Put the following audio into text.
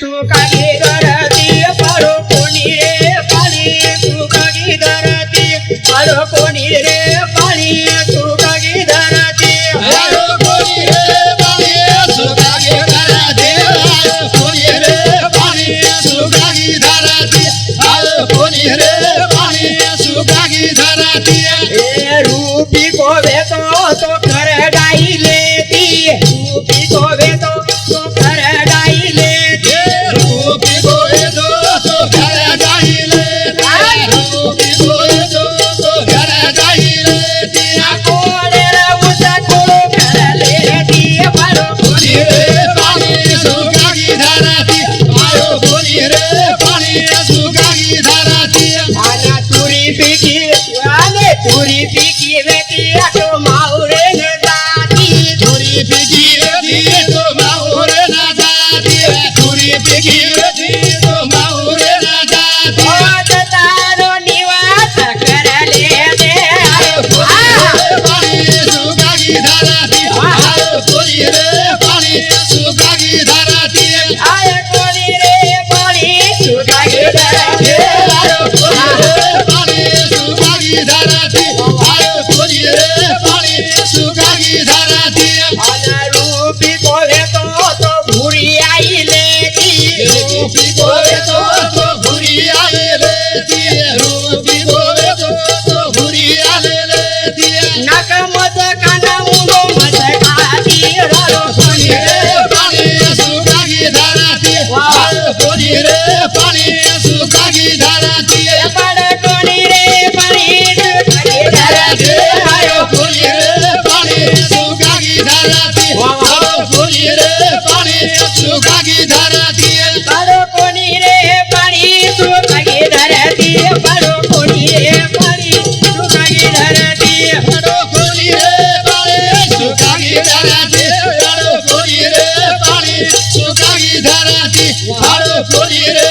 સુકાગી ધરતી? મારો કોની રે પાણી સુકાગી ધરતી? મારો કોની રે પાણી સુકાગી ધરતી? મારો કોની રે પાણી સુકાગી ધરતી? મારો કોની રે પાણી સુકાગી ધરતી? મારો કોની રે પાણી સુકાગી ધરતી? એ રૂપી કોવે તો તુરી પીકી વેતી આટો માઉરે ને દાદી તુરી પીકી વેતી તો માઉરે ને દાદી તુરી પીકી વેતી તો માઉરે ના જાતી ઓજ તારો નિવાસ કર લે દે આયો કોની રે પાણી સુકાગી ધરાતી આયો કોની રે પાણી સુકાગી ધરાતી આય કોની રે પાણી સુકાગી ધરતી આયો કોની રે પાણી સુકાગી ધરાતી આયો કોની રે પાણી સુકાગી ધરાતી આના રૂપી કોવે તો તો ભૂરી આઈ લેતી રૂપી ગોવે તો તો ભૂરી આલે લેતી રૂપી ગોવે તો તો ભૂરી આલે લેતી નક મત કાના મુંડો મત કાતી રારો કોની રે પાણી સુકાગી ધરાતી આયો કોની રે પાણી સુકાગી ધરાતી પાડ કોની રે પાણી સુકાગી ધરતી આયો કોની રે પાણી સુકાગી ધરાતી આયો કોની રે પાણી સુકાગી ધરાતી પાડો કોની રે પાણી? સુકાગી ધરતી પાડો કોની રે પાણી? સુકાગી ધરતી આડો કોની રે પાણી સુકાગી ધરાતી આડો કોની રે પાણી સુકાગી ધરાતી આડો કોની રે